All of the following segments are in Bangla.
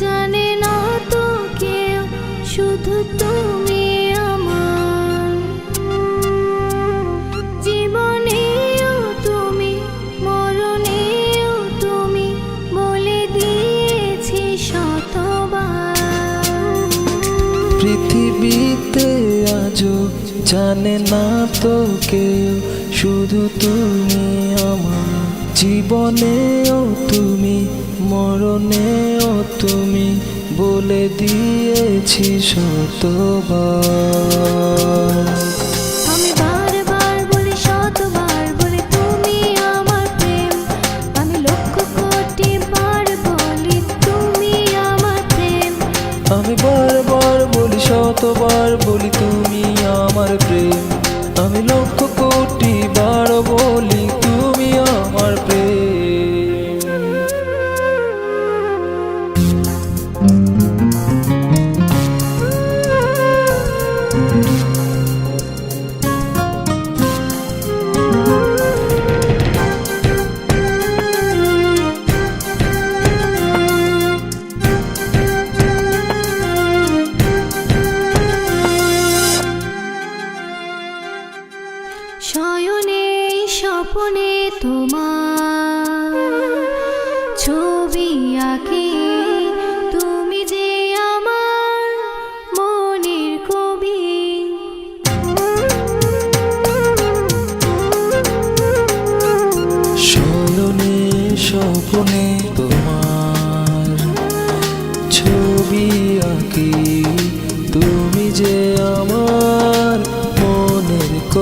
জানে না তো কেউ, শুধু তুমি তুমি, মরণেও তুমি বলে দিয়েছি পৃথিবীতে জানে না শুধু তুমি আমার। জীবনেও তুমি মরণেও তুমি বলে দিয়েছি শতবার। আমি বারবার বলি শতবার বলি তুমি আমার প্রেম। আমি লক্ষ কোটি বার বলি তুমি আমার প্রেম। আমি বারবার বলি শতবার বলি তুমি আমার প্রেম। আমি লক্ষ কোটি বার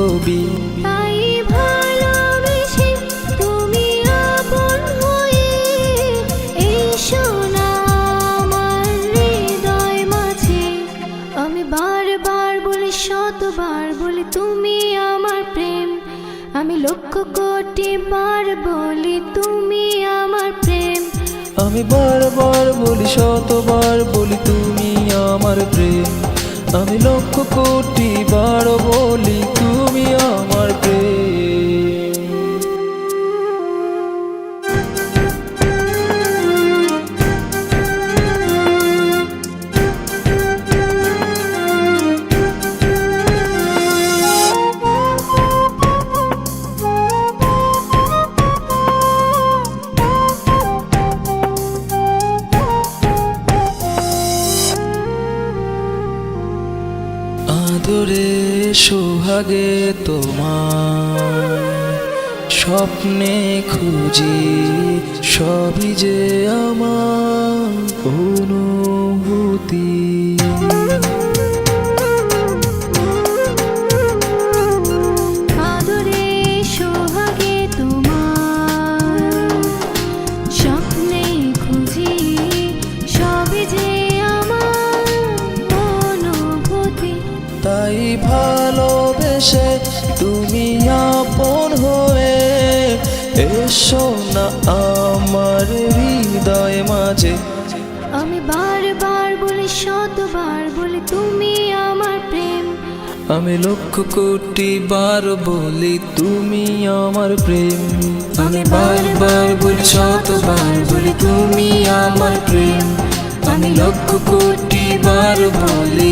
মনের কবি তাই ভালোবেসে তুমি আপন হয়ে এসো না আমার হৃদয় মাঝে। আমি বারবার বলি শতবার বলি তুমি আমার প্রেম। আমি লক্ষ কোটি বার বলি তুমি আমার প্রেম। আমি বারবার বলি শতবার বলি তুমি আমার প্রেম। আমি লক্ষ কোটি বার বলি আদরে সোহাগে তোমার স্বপ্নে খুঁজি সবই যে আমার অনুভূতি। ভালোবেসে তুমি আপন হয়ে এসো না আমার হৃদয় মাঝে। আমি বারবার বলি শতবার বলি তুমি আমার প্রেম। আমি লক্ষ কোটি বার বলি তুমি আমার প্রেম। আমি বারবার বলি শতবার বলি তুমি আমার প্রেম। আমি লক্ষ কোটি বার বলি